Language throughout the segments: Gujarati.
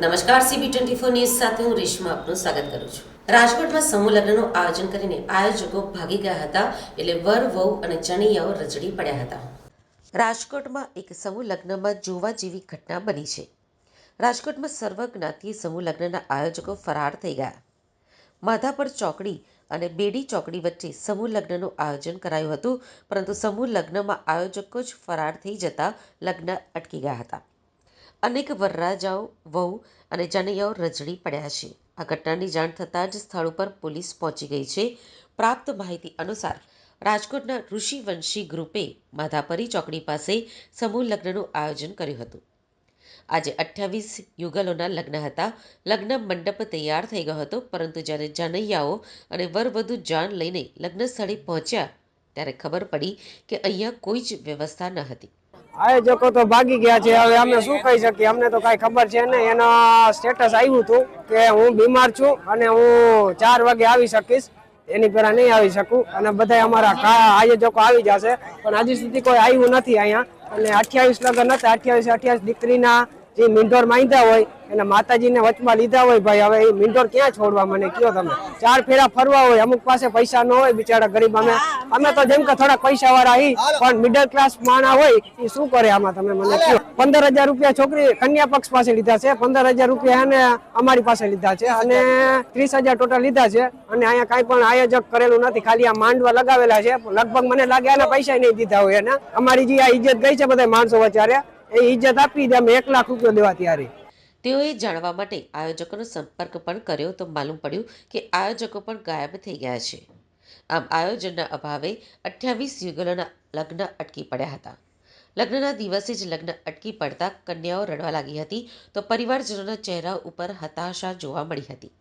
નમસ્કાર સીબી ટ્વેન્ટી ફોર ન્યૂઝ સાથે હું રેશમા આપનું સ્વાગત કરું છું. રાજકોટમાં સમૂહ લગ્નનું આયોજન કરીને આયોજકો ભાગી ગયા હતા એટલે વર, વહુ અને ચણિયાઓ રજડી પડ્યા હતા. રાજકોટમાં એક સમૂહ લગ્નમાં જોવા જેવી ઘટના બની છે. રાજકોટમાં સર્વજ્ઞાતીય સમૂહ લગ્નના આયોજકો ફરાર થઈ ગયા. માધાપર ચોકડી અને બેડી ચોકડી વચ્ચે સમૂહ લગ્નનું આયોજન કરાયું હતું, પરંતુ સમૂહ લગ્નમાં આયોજકો જ ફરાર થઈ જતા લગ્ન અટકી ગયા હતા. અનેક વરરાજાઓ, વહુ અને જાનૈયાઓ રજડી પડ્યા છે. આ ઘટનાની જાણ થતાં જ સ્થળ ઉપર પોલીસ પહોંચી ગઈ છે. પ્રાપ્ત માહિતી અનુસાર, રાજકોટના ઋષિવંશી ગ્રુપે માધાપરી ચોકડી પાસે સમૂહ લગ્નનું આયોજન કર્યું હતું. આજે અઠ્યાવીસ યુગલોના લગ્ન હતા. લગ્ન મંડપ તૈયાર થઈ ગયો હતો, પરંતુ જ્યારે જાનૈયાઓ અને વરવધુ જાન લઈને લગ્ન સ્થળે પહોંચ્યા, ત્યારે ખબર પડી કે અહીંયા કોઈ જ વ્યવસ્થા ન હતી. આયોજકો તો ભાગી ગયા છે. હવે અમે શું કહી શકીએ? અમને તો કાંઈ ખબર છે ને એના સ્ટેટસ આવ્યું હતું કે હું બીમાર છું અને હું ચાર વાગે આવી શકીશ. એની પહેલા નહીં આવી શકું. અને બધા અમારા આયોજકો આવી જશે. પણ હજી સુધી કોઈ આવ્યું નથી અહીંયા. અને અઠ્યાવીસ લગ્ન હતા અઠ્યાવીસ અઠ્યાવીસ દીકરીના જે મીંઢોર માંગ્યા હોય એને માતાજીને વચમાં લીધા હોય ભાઈ હવે એ મીંઢોર ક્યાં છોડવા મને કયો તમે? ચાર ફેરા ફરવા હોય અમુક પાસે પૈસા ન હોય બિચારા ગરીબ અમે. અમે તો જેમ કે થોડા પૈસા વાળા હી પણ મિડલ ક્લાસ માણા હોય એ શું કરે આમાં તમે મને કયો? પંદર હજાર રૂપિયા છોકરી કન્યા પક્ષ પાસે લીધા છે પંદર હજાર રૂપિયા એને અમારી પાસે લીધા છે અને ત્રીસ હજાર ટોટલ લીધા છે અને અહીંયા કાંઈ પણ આયોજક કરેલું નથી ખાલી આ માંડવા લગાવેલા છે. લગભગ મને લાગે એના પૈસા નહીં દીધા હોય એને. અમારી જે આ ઇજ્જત ગઈ છે બધા માણસો વચારે એ ઇજ્જત આપી દે, અમે એક લાખ રૂપિયા દેવા ત્યારે. તેઓએ જાણવા માટે આયોજકોનો સંપર્ક પણ કર્યો તો માલુમ પડ્યું કે આયોજકો પણ ગાયબ થઈ ગયા છે. આમ આયોજનના અભાવે અઠ્યાવીસ યુગલોના લગ્ન અટકી પડ્યા હતા. લગ્નના દિવસે જ લગ્ન અટકી પડતા કન્યાઓ રડવા લાગી હતી તો પરિવારજનોના ચહેરા ઉપર હતાશા જોવા મળી હતી.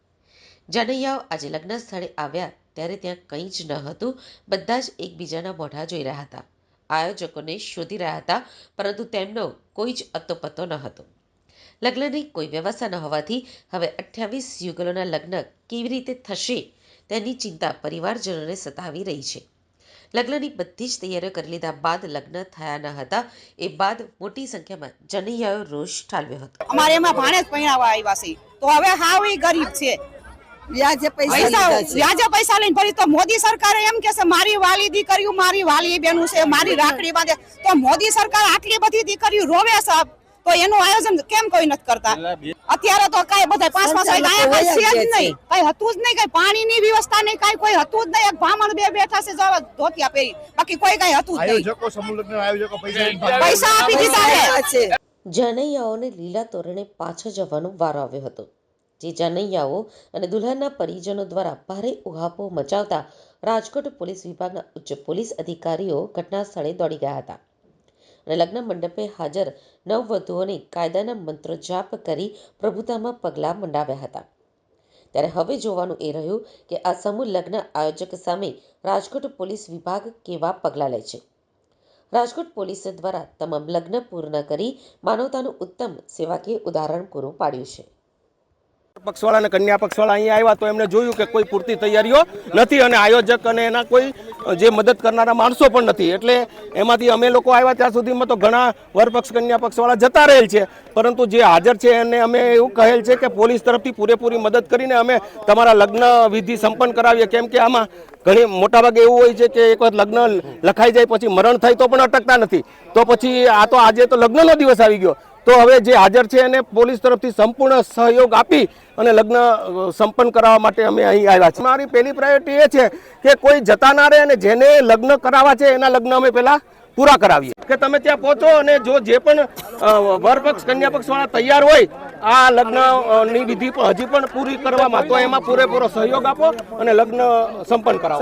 જાનૈયાઓ આજે લગ્ન સ્થળે આવ્યા ત્યારે ત્યાં કંઈ જ ન હતું, બધા જ એકબીજાના મોઢા જોઈ રહ્યા હતા. આયોજકોને શોધી રહ્યા હતા, પરંતુ તેમનો કોઈ જ અતોપતો ન હતો. લગ્નની કોઈ વ્યવસ્થા ન હોવાથી હવે અઠ્યાવીસ યુગલોના લગ્ન કેવી રીતે થશે તેની ચિંતા પરિવારજનોને સતાવી રહી છે. લગ્નની બધી જ તૈયારીઓ કરી લીધા બાદ લગ્ન થયા ન હતા, એ બાદ મોટી સંખ્યામાં જનૈયાઓ રોષ ઠાલવ્યો હતો. અમારે એમાં ભાણે જ પહેણાવા આવ્યા છે. તો હવે હાવ ગરીબ છે. વ્યાજે પૈસા પૈસા લીધા છે. વ્યાજે પૈસા લઈને ભરી તો મોદી સરકારે એમ કે છે મારી વાલી દીકરીઓ મારી વાલી બેનું છે મારી રાખડી બાંધે. તો મોદી સરકાર આટલી બધી દીકરીઓ રોવે સાહેબ તો એનું આયોજન કેમ કોઈ નથી કરતા? અત્યારે તો કઈ બધા પાંચ પાંચ વાગે કઈ છે જ નહીં. કઈ હતું જ નહીં કઈ પાણીની વ્યવસ્થા નહીં કઈ કોઈ હતું જ નહીં. એક બ્રાહ્મણ બે બેઠા છે જવા ધોતિયા પહેરી. બાકી કોઈ કઈ હતું જ નહીં. પૈસા આપી દીધા છે. આ લીલા તોરણે પાછો જવાનો વારો આવ્યો હતો. જે જાનૈયાઓ અને દુલ્હનના પરિજનો દ્વારા ભારે ઉહાપો મચાવતા રાજકોટ પોલીસ વિભાગના ઉચ્ચ પોલીસ અધિકારીઓ ઘટના સ્થળે દોડી ગયા હતા અને લગ્ન મંડપે હાજર નવવધુઓને કાયદાના મંત્રો જાપ કરી પ્રભુતામાં પગલાં મંડાવ્યા હતા. ત્યારે હવે જોવાનું એ રહ્યું કે આ સમૂહ લગ્ન આયોજક સામે રાજકોટ પોલીસ વિભાગ કેવા પગલાં લે છે. રાજકોટ પોલીસ દ્વારા તમામ લગ્ન પૂર્ણ કરી માનવતાનું ઉત્તમ સેવાકીય ઉદાહરણ પૂરું પાડ્યું છે. પક્ષવાળા અને કન્યા પક્ષવાળા અહીંયા આવ્યા તો એમને જોયું કે કોઈ પૂરતી તૈયારીઓ નથી અને આયોજક અને એના કોઈ, જે મદદ કરનારા માણસો પણ નથી. એટલે એમાંથી અમે લોકો આવ્યા ત્યાં સુધીમાં તો ઘણા વરપક્ષ કન્યા પક્ષવાળા જતા રહેલ છે. પરંતુ જે હાજર છે એને અમે એવું કહેલ છે કે પોલીસ તરફથી પૂરેપૂરી મદદ કરીને અમે તમારા લગ્ન વિધિ સંપન્ન કરાવીએ. કેમ કે આમાં ઘણી, મોટાભાગે એવું હોય છે કે એક વખત લગ્ન લખાઈ જાય પછી મરણ થાય તો પણ અટકતા નથી. તો પછી આ તો આજે તો લગ્નનો દિવસ આવી ગયો. તો હવે જે હાજર છે એને પોલીસ તરફથી સંપૂર્ણ સહયોગ આપી અને લગ્ન સંપન્ન કરાવવા માટે અમે અહીં આવ્યા છીએ. મારી પહેલી પ્રાયોરિટી એ છે કે કોઈ જતા ના રહે અને જેને લગ્ન કરાવવા છે એના લગ્ન અમે પહેલાં પૂરા કરાવીએ. કે તમે ત્યાં પહોંચો અને જો જે પણ વરપક્ષ કન્યા પક્ષ તૈયાર હોય, આ લગ્નની વિધિ હજી પણ પૂરી કરવામાં તો એમાં પૂરેપૂરો સહયોગ આપો અને લગ્ન સંપન્ન કરાવો.